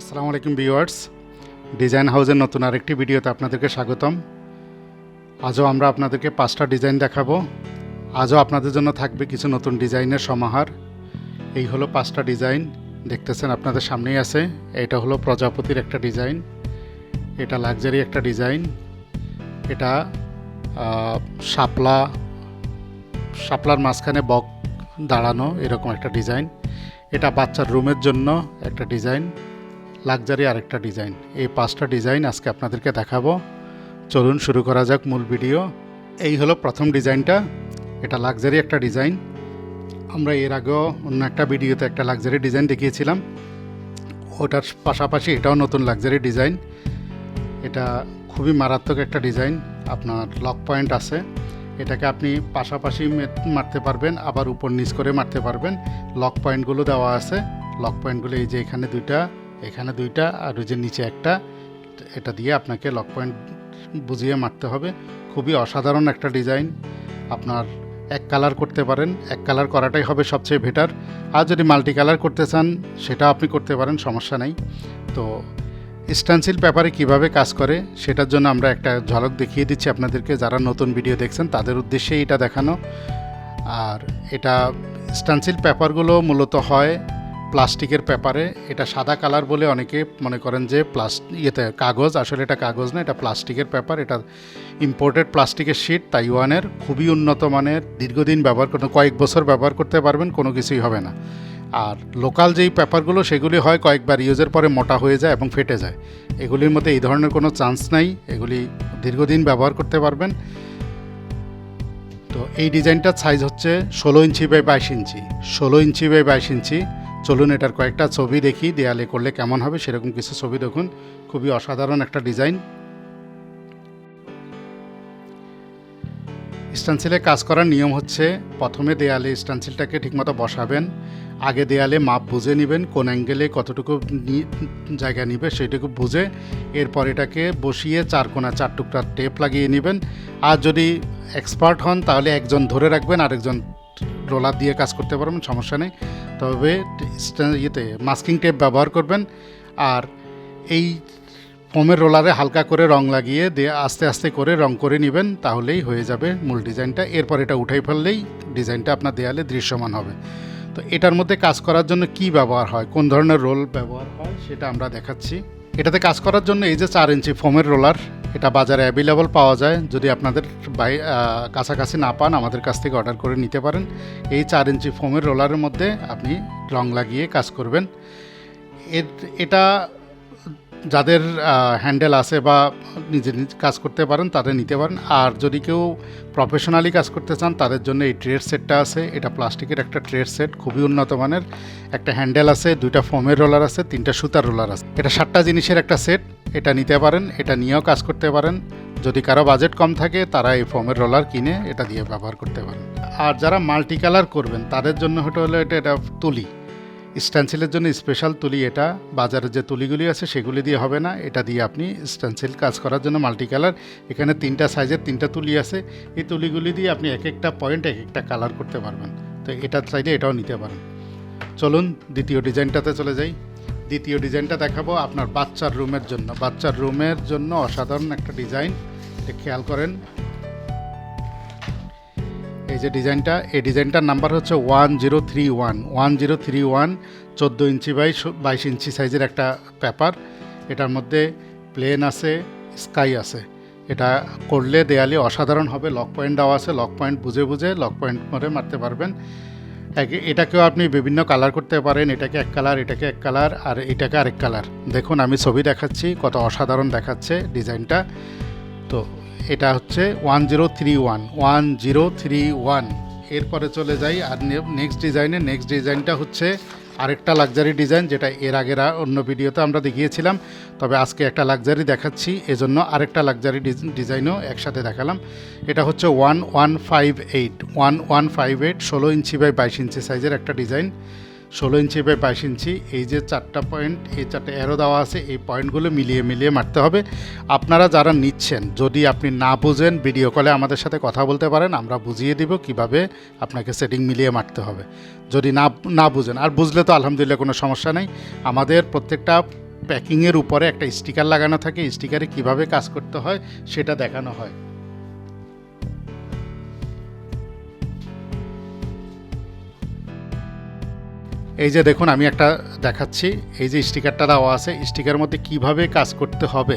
আসসালামু আলাইকুম viewers. Design হাউসের নতুন আরেকটি ভিডিওতে আপনাদেরকে স্বাগতম। আজও আমরা আপনাদেরকে পাঁচটা ডিজাইন দেখাবো। আজও আপনাদের জন্য থাকবে কিছু নতুন ডিজাইনের সমাহার। এই হলো পাঁচটা ডিজাইন। দেখতেছেন আপনাদের সামনেই আছে। এটা হলো প্রজাপতির একটা ডিজাইন। এটা লাক্সারি একটা ডিজাইন। এটা শাপলা, শাপলার মাঝখানে বক দাঁড়ানো এরকম একটা ডিজাইন। এটা বাচ্চার রুমের জন্য একটা ডিজাইন। লাক্সারি আরেকটা ডিজাইন। এই পাঁচটা ডিজাইন আজকে আপনাদেরকে দেখাবো। চলুন শুরু করা যাক মূল ভিডিও। এই হলো প্রথম ডিজাইনটা। এটা লাক্সারি একটা ডিজাইন। আমরা এর আগেও অন্য একটা ভিডিওতে একটা লাক্সারি ডিজাইন দেখিয়েছিলাম। ওটার পাশাপাশি এটাও নতুন লাক্সারি ডিজাইন। এটা খুবই মারাত্মক একটা ডিজাইন। আপনার লক পয়েন্ট আছে। এটাকে আপনি পাশাপাশি মারতে পারবেন, আবার উপর নিচ করে মারতে পারবেন। লক পয়েন্টগুলো দেওয়া আছে। লক পয়েন্টগুলো এই যে এখানে দুইটা। এখানে দুইটা আর ওই যে নিচে একটা, এটা দিয়ে আপনাকে লক পয়েন্ট বুঝিয়ে মারতে হবে। খুবই অসাধারণ একটা ডিজাইন। আপনার এক কালার করতে পারেন, এক কালার করাটাই হবে সবচেয়ে বেটার। আর যদি মাল্টি কালার করতে চান, সেটা আপনি করতে পারেন, সমস্যা নেই। তো স্ট্যান্সিল পেপারে কীভাবে কাজ করে, সেটার জন্য আমরা একটা ঝলক দেখিয়ে দিচ্ছি আপনাদেরকে। যারা নতুন ভিডিও দেখছেন, তাদের উদ্দেশ্যে এটা দেখানো। আর এটা স্ট্যান্সিল পেপারগুলো মূলত হয় প্লাস্টিকের পেপারে, এটা সাদা কালার বলে অনেকে মনে করেন যে প্লাস ইয়েতে কাগজ, আসলে এটা কাগজ না, এটা প্লাস্টিকের পেপার, এটা ইম্পোর্টেড প্লাস্টিকের শিট তাইওয়ানের খুবই উন্নত মানের, দীর্ঘদিন ব্যবহার করতে কয়েক বছর ব্যবহার করতে পারবেন, কোনো কিছুই হবে না। আর লোকাল যেই পেপারগুলো, সেগুলি হয় কয়েকবার ইউজের পরে মোটা হয়ে যায় এবং ফেটে যায়। এগুলির মধ্যে এই ধরনের কোনো চান্স নাই, এগুলি দীর্ঘদিন ব্যবহার করতে পারবেন। তো এই ডিজাইনটার সাইজ হচ্ছে ষোলো ইঞ্চি বাই বাইশ ইঞ্চি। ষোলো ইঞ্চি বাই বাইশ ইঞ্চি চলুন এটার কয়েকটা ছবি দেখি, দেয়ালে করলে কেমন হবে সেরকম কিছু ছবি দেখুন। খুবই অসাধারণ একটা ডিজাইন। স্টানসিলে কাজ করার নিয়ম হচ্ছে, প্রথমে দেয়ালে স্টানসিলটাকে ঠিকমতো বসাবেন, আগে দেয়ালে মাপ বুঝে নেবেন, কোন অ্যাঙ্গেলে কতটুকু জায়গা নিবে সেটুকু বুঝে, এরপর এটাকে বসিয়ে চার কোনা চার টুকরা টেপ লাগিয়ে নেবেন। আর যদি এক্সপার্ট হন, তাহলে একজন ধরে রাখবেন, আরেকজন রোলার দিয়ে কাজ করতে পারবেন, সমস্যা নেই। তবে ইয়েতে মাস্কিং টেপ ব্যবহার করবেন আর এই ফোমের রোলারে হালকা করে রং লাগিয়ে দিয়ে আস্তে আস্তে করে রং করে নেবেন, তাহলেই হয়ে যাবে মূল ডিজাইনটা। এরপর এটা উঠাই ফেললেই ডিজাইনটা আপনার দেয়ালে দৃশ্যমান হবে। তো এটার মধ্যে কাজ করার জন্য কি ব্যবহার হয়, কোন ধরনের রোল ব্যবহার হয়, সেটা আমরা দেখাচ্ছি। এটাতে কাজ করার জন্য এই যে চার ইঞ্চি ফোমের রোলার এটা বাজারে অ্যাভেলেবল পাওয়া যায়। যদি আপনাদের বাই কাছাকাছি না পান, আমাদের কাছ থেকে অর্ডার করে নিতে পারেন। এই চার ইঞ্চি ফোমের রোলারের মধ্যে আপনি রং লাগিয়ে কাজ করবেন। এর, এটা যাদের হ্যান্ডেল আছে বা নিজে কাজ করতে পারেন, তাদের নিতে পারেন। আর যদি কেউ প্রফেশনালি কাজ করতে চান, তাদের জন্য এই ট্রেড সেটটা আছে। এটা প্লাস্টিকের একটা ট্রেড সেট খুবই উন্নত মানের। একটা হ্যান্ডেল আছে, দুইটা ফোমের রোলার আছে, তিনটা সুতার রোলার আছে। এটা সাতটা জিনিসের একটা সেট এটা নিতে পারেন, এটা নিয়েও কাজ করতে পারেন। যদি কারও বাজেট কম থাকে, তারা এই ফোমের রোলার কিনে এটা দিয়ে ব্যবহার করতে পারেন। আর যারা মাল্টি কালার করবেন, তাদের জন্য হতে হলো এটা এটা তুলি। স্ট্যান্সিলের জন্য স্পেশাল তুলি এটা। বাজারে যে তুলিগুলি আছে সেগুলি দিয়ে হবে না। এটা দিয়ে আপনি স্ট্যান্সিল কাজ করার জন্য মাল্টি কালার এখানে তিনটা সাইজের তিনটা তুলি আছে। এই তুলিগুলি দিয়ে আপনি এক একটা পয়েন্ট, এক একটা কালার করতে পারবেন। তো এটা চাইলে এটাও নিতে পারেন। চলুন দ্বিতীয় ডিজাইনটাতে চলে যাই। দ্বিতীয় ডিজাইনটা দেখাবো আপনার বাচ্চার রুমের জন্য। বাচ্চার রুমের জন্য অসাধারণ একটা ডিজাইন। খেয়াল করেন। এই যে ডিজাইনটা, এই ডিজাইনটার নাম্বার হচ্ছে one zero three one. One zero three one, চোদ্দ ইঞ্চি বাই বাইশ ইঞ্চি সাইজের একটা পেপার। এটার মধ্যে প্লেন আছে, স্কাই আছে। এটা করলে দেয়ালে অসাধারণ হবে, লক পয়েন্ট দেওয়া আছে, লক পয়েন্ট বুঝে বুঝে লক পয়েন্ট করে মারতে পারবেন। এটাকেও আপনি বিভিন্ন কালার করতে পারেন, এটাকে এক কালার, এটাকে এক কালার, আর এটাকে আরেক কালার। দেখুন, আমি ছবি দেখাচ্ছি, কত অসাধারণ দেখাচ্ছে ডিজাইনটা। তো এটা হচ্ছে one zero three one one zero three one এরপরে চলে যাই আর নেক্সট ডিজাইনে নেক্সট ডিজাইনটা হচ্ছে আরেকটা লাক্সারি ডিজাইন যেটা এর আগের অন্য ভিডিওতে আমরা দেখিয়েছিলাম। তবে আজকে একটা লাক্সারি দেখাচ্ছি, এজন্য আরেকটা লাক্সারি ডিজাইনও একসাথে দেখালাম। এটা হচ্ছে one one five eight one one five eight ষোলো ইঞ্চি বাই বাইশ ইঞ্চি সাইজের একটা ডিজাইন ষোলো ইঞ্চি বাই বাইশ ইঞ্চি, এই যে চারটা পয়েন্ট এই চারটে অ্যারো দেওয়া আছে, এই পয়েন্টগুলো মিলিয়ে মিলিয়ে মারতে হবে। আপনারা যারা নিচ্ছেন, যদি আপনি না বুঝেন ভিডিও কলে আমাদের সাথে কথা বলতে পারেন, আমরা বুঝিয়ে দিব কীভাবে আপনাকে সেটিং মিলিয়ে মারতে হবে। যদি না না বুঝেন, আর বুঝলে তো আলহামদুলিল্লাহ কোনো সমস্যা নেই। আমাদের প্রত্যেকটা প্যাকিংয়ের উপরে একটা স্টিকার লাগানো থাকে স্টিকারে কীভাবে কাজ করতে হয়, সেটা দেখানো হয়। এই যে দেখুন, আমি একটা দেখাচ্ছি। এই যে স্টিকারটা দেওয়া আছে স্টিকারের মধ্যে কীভাবে কাজ করতে হবে,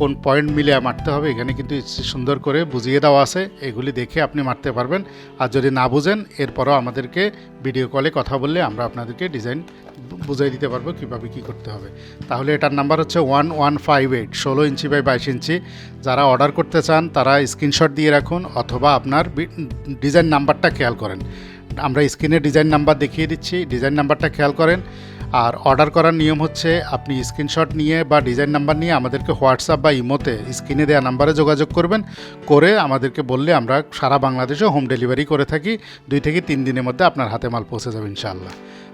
কোন পয়েন্ট মিলে মারতে হবে, এখানে কিন্তু সুন্দর করে বুঝিয়ে দেওয়া আছে। এগুলি দেখে আপনি মারতে পারবেন। আর যদি না বুঝেন, এরপরও আমাদেরকে ভিডিও কলে কথা বললে আমরা আপনাদেরকে ডিজাইন বুঝিয়ে দিতে পারব কীভাবে কী করতে হবে। তাহলে এটার নাম্বার হচ্ছে ওয়ান ওয়ান ফাইভ এইট, ষোলো ইঞ্চি বাই বাইশ ইঞ্চি। যারা অর্ডার করতে চান, তারা স্ক্রিনশট দিয়ে রাখুন, অথবা আপনার ডিজাইন নাম্বারটা খেয়াল করেন। আমরা স্ক্রিনে ডিজাইন নাম্বার দেখিয়ে দিচ্ছি। ডিজাইন নাম্বারটা খেয়াল করেন। আর অর্ডার করার নিয়ম হচ্ছে আপনি স্ক্রিনশট নিয়ে বা ডিজাইন নাম্বার নিয়ে আমাদেরকে হোয়াটসঅ্যাপ বা ইমোতে স্ক্রিনে দেওয়া নাম্বারে যোগাযোগ করবেন। করে আমাদেরকে বললে আমরা সারা বাংলাদেশে হোম ডেলিভারি করে থাকি। দুই থেকে তিন দিনের মধ্যে আপনার হাতে মাল পৌঁছে যাবে ইনশাআল্লাহ।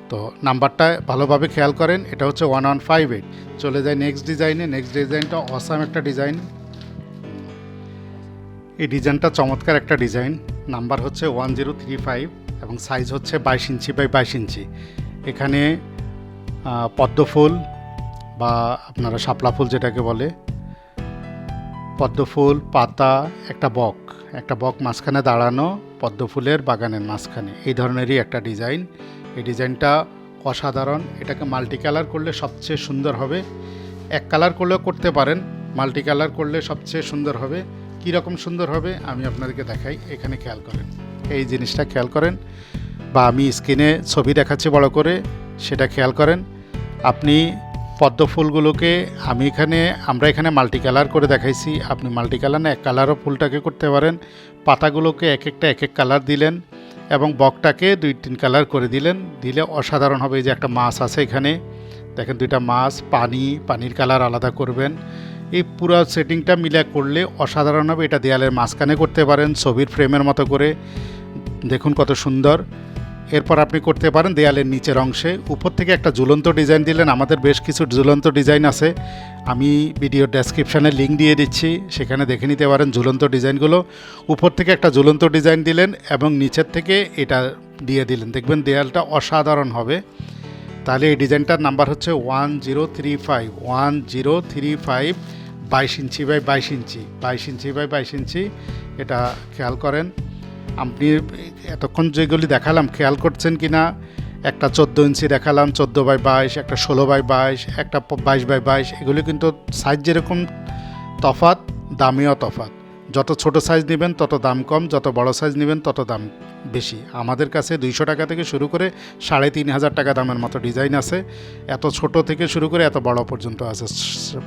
তো নাম্বারটা ভালোভাবে খেয়াল করেন। এটা হচ্ছে ওয়ান ওয়ান ফাইভ এইট। চলে যায় নেক্সট ডিজাইনে। নেক্সট ডিজাইনটা অসাম একটা ডিজাইন। এই ডিজাইনটা চমৎকার একটা ডিজাইন। নাম্বার হচ্ছে ওয়ান জিরো থ্রি ফাইভ। এবং সাইজ হচ্ছে বাইশ ইঞ্চি বাই বাইশ ইঞ্চি। এখানে পদ্ম ফুল বা আপনারা শাপলা ফুল যেটাকে বলে, পদ্ম ফুল, পাতা, একটা বক। একটা বক মাঝখানে দাঁড়ানো পদ্ম ফুলের বাগানের মাঝখানে। এই ধরনেরই একটা ডিজাইন এই ডিজাইনটা অসাধারণ। এটাকে মাল্টি কালার করলে সবচেয়ে সুন্দর হবে। এক কালার করলেও করতে পারেন। মাল্টি কালার করলে সবচেয়ে সুন্দর হবে। কী রকম সুন্দর হবে আমি আপনাদেরকে দেখাই। এখানে খেয়াল করেন। এই জিনিসটা খেয়াল করেন বা আমি স্ক্রিনে ছবি দেখাচ্ছি বড় করে, সেটা খেয়াল করেন। আপনি পদ্ম ফুলগুলোকে, আমি এখানে, আমরা এখানে মাল্টি কালার করে দেখাইছি। আপনি মাল্টি কালার না, এক কালারও ফুলটাকে করতে পারেন। পাতাগুলোকে এক একটা, এক এক কালার দিলেন এবং বকটাকে দুই তিন কালার করে দিলেন। দিলে অসাধারণ হবে এই যে একটা মাছ আছে এখানে। দেখেন দুইটা মাছ, পানি, পানির কালার আলাদা করবেন। এই পুরো সেটিংটা মিলে করলে অসাধারণ হবে। এটা দেয়ালের মাঝখানে করতে পারেন, ছবির ফ্রেমের মতো করে। দেখুন কত সুন্দর। এরপর আপনি করতে পারেন দেয়ালের নিচের অংশে। উপর থেকে একটা ঝুলন্ত ডিজাইন দিলেন। আমাদের বেশ কিছু ঝুলন্ত ডিজাইন আছে। আমি ভিডিও ডেসক্রিপশানে লিঙ্ক দিয়ে দিচ্ছি। সেখানে দেখে নিতে পারেন ঝুলন্ত ডিজাইনগুলো। উপর থেকে একটা ঝুলন্ত ডিজাইন দিলেন এবং নিচের থেকে এটা দিয়ে দিলেন। দেখবেন দেয়ালটা অসাধারণ হবে। তাহলে এই ডিজাইনটার নাম্বার হচ্ছে one zero three five. One zero three five বাইশ ইঞ্চি বাই বাইশ ইঞ্চি। বাইশ ইঞ্চি বাই বাইশ ইঞ্চি। এটা খেয়াল করেন। আপনি এতক্ষণ যেগুলি দেখালাম, খেয়াল করছেন কি না? একটা চোদ্দ ইঞ্চি দেখালাম, চোদ্দ বাই বাইশ, একটা ষোলো বাই বাইশ, একটা বাইশ বাই বাইশ, এগুলি কিন্তু সাইজ যেরকম তফাত দামিও তফাত যত ছোট সাইজ নেবেন, তত দাম কম, যত বড় সাইজ নেবেন, তত দাম বেশি। আমাদের কাছে দুইশো টাকা থেকে শুরু করে সাড়ে তিন হাজার টাকা দামের মতো ডিজাইন আছে। এত ছোট থেকে শুরু করে এত বড় পর্যন্ত আছে।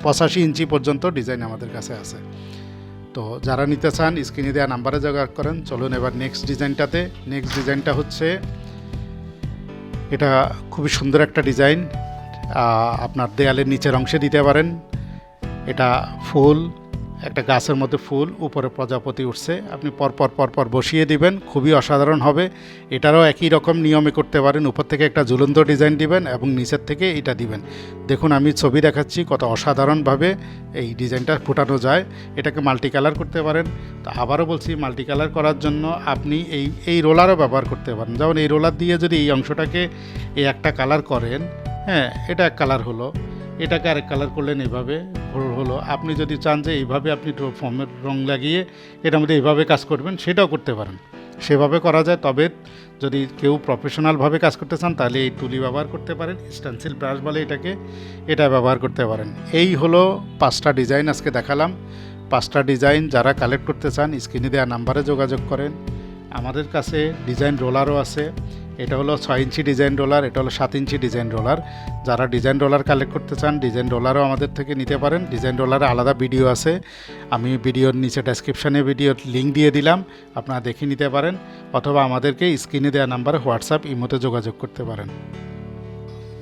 পঁচাশি ইঞ্চি পর্যন্ত ডিজাইন আমাদের কাছে আছে। তো যারা নিতে চান, স্ক্রিনে দেওয়া নাম্বারে যোগাযোগ করেন। চলুন এবার নেক্সট ডিজাইনটাতে নেক্সট ডিজাইনটা হচ্ছে, এটা খুবই সুন্দর একটা ডিজাইন আপনার দেয়ালের নিচের অংশে দিতে পারেন। এটা ফুল। একটা গাছের মধ্যে ফুল, উপরে প্রজাপতি উঠছে, আপনি পরপর পরপর বসিয়ে দিবেন, খুবই অসাধারণ হবে। এটারও একই রকম নিয়মে করতে পারেন, উপর থেকে একটা ঝুলন্ত ডিজাইন দিবেন এবং নিচের থেকে এটা দিবেন। দেখুন, আমি ছবি দেখাচ্ছি কত অসাধারণভাবে এই ডিজাইনটা ফুটানো যায়। এটাকে মাল্টি কালার করতে পারেন। তো আবারও বলছি মাল্টি কালার করার জন্য আপনি এই এই রোলারও ব্যবহার করতে পারেন। যেমন এই রোলার দিয়ে যদি এই অংশটাকে এই একটা কালার করেন হ্যাঁ এটা এক কালার হলো। এটাকে আরেক কালার করলেন এইভাবে হলো- আপনি যদি চান যে এইভাবে আপনি ফর্মের রং লাগিয়ে এটার মধ্যে এইভাবে কাজ করবেন, সেটাও করতে পারেন। সেভাবে করা যায়, তবে যদি কেউ প্রফেশনালভাবে কাজ করতে চান, তাহলে এই তুলি ব্যবহার করতে পারেন স্টেন্সিল ব্রাশ বলে এটাকে, এটা ব্যবহার করতে পারেন। এই হলো পাঁচটা ডিজাইন আজকে দেখালাম। পাঁচটা ডিজাইন যারা কালেক্ট করতে চান স্ক্রিনে দেওয়া নাম্বারে যোগাযোগ করেন। আমাদের কাছে ডিজাইন রোলারও আছে। এটা হলো ছয় ইঞ্চি ডিজাইন রোলার, এটা হলো সাত ইঞ্চি ডিজাইন রোলার। যারা ডিজাইন রোলার কালেক্ট করতে চান, ডিজাইন রোলারও আমাদের থেকে নিতে পারেন। ডিজাইন রোলারে আলাদা ভিডিও আছে। আমি ভিডিওর নিচে ডেসক্রিপশানে ভিডিওর লিঙ্ক দিয়ে দিলাম, আপনারা দেখে নিতে পারেন। অথবা আমাদেরকে স্ক্রিনে দেওয়া নাম্বারে হোয়াটসঅ্যাপ ইমোতে যোগাযোগ করতে পারেন।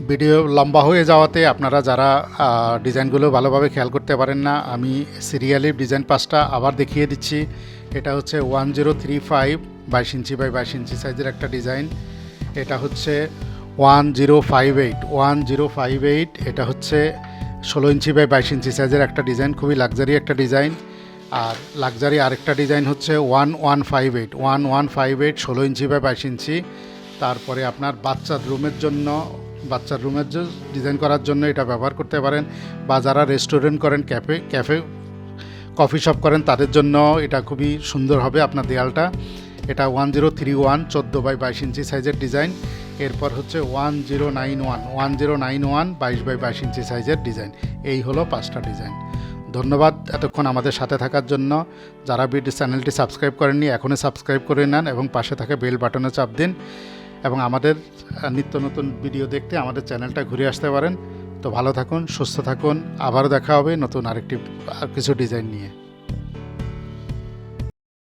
ভিডিও লম্বা হয়ে যাওয়াতে আপনারা যারা ডিজাইনগুলো ভালোভাবে খেয়াল করতে পারেন না, আমি সিরিয়ালি ডিজাইন পাঁচটা আবার দেখিয়ে দিচ্ছি। এটা হচ্ছে ওয়ান জিরো থ্রি ফাইভ বাইশ ইঞ্চি বাই বাইশ ইঞ্চি সাইজের একটা ডিজাইন। এটা হচ্ছে one zero five eight one zero five eight এটা হচ্ছে ষোলো ইঞ্চি বাই বাইশ ইঞ্চি সাইজের একটা ডিজাইন, খুবই লাক্সারি একটা ডিজাইন। আর লাক্সারি আরেকটা ডিজাইন হচ্ছে one one five eight one one five eight ষোলো ইঞ্চি বাই বাইশ ইঞ্চি। তারপরে আপনার বাচ্চার রুমের জন্য, বাচ্চার রুমের ডিজাইন করার জন্য এটা ব্যবহার করতে পারেন। বা যারা রেস্টুরেন্ট করেন ক্যাফে ক্যাফে কফি শপ করেন, তাদের জন্য এটা খুবই সুন্দর হবে আপনার দেয়ালটা। এটা ওয়ান জিরো থ্রি ওয়ান চোদ্দ বাই বাইশ ইঞ্চি সাইজের ডিজাইন। এরপর হচ্ছে one zero nine one one zero nine one বাইশ বাই বাইশ ইঞ্চি সাইজের ডিজাইন। এই হলো পাঁচটা ডিজাইন। ধন্যবাদ এতক্ষণ আমাদের সাথে থাকার জন্য। যারা বিডি চ্যানেলটি সাবস্ক্রাইব করেননি, এখনই সাবস্ক্রাইব করে নেন এবং পাশে থাকা বেল বাটনে চাপ দিন। এবং আমাদের নিত্য নতুন ভিডিও দেখতে আমাদের চ্যানেলটা ঘুরে আসতে পারেন। তো ভালো থাকুন সুস্থ থাকুন। আবারও দেখা হবে নতুন আরেকটি আর কিছু ডিজাইন নিয়ে।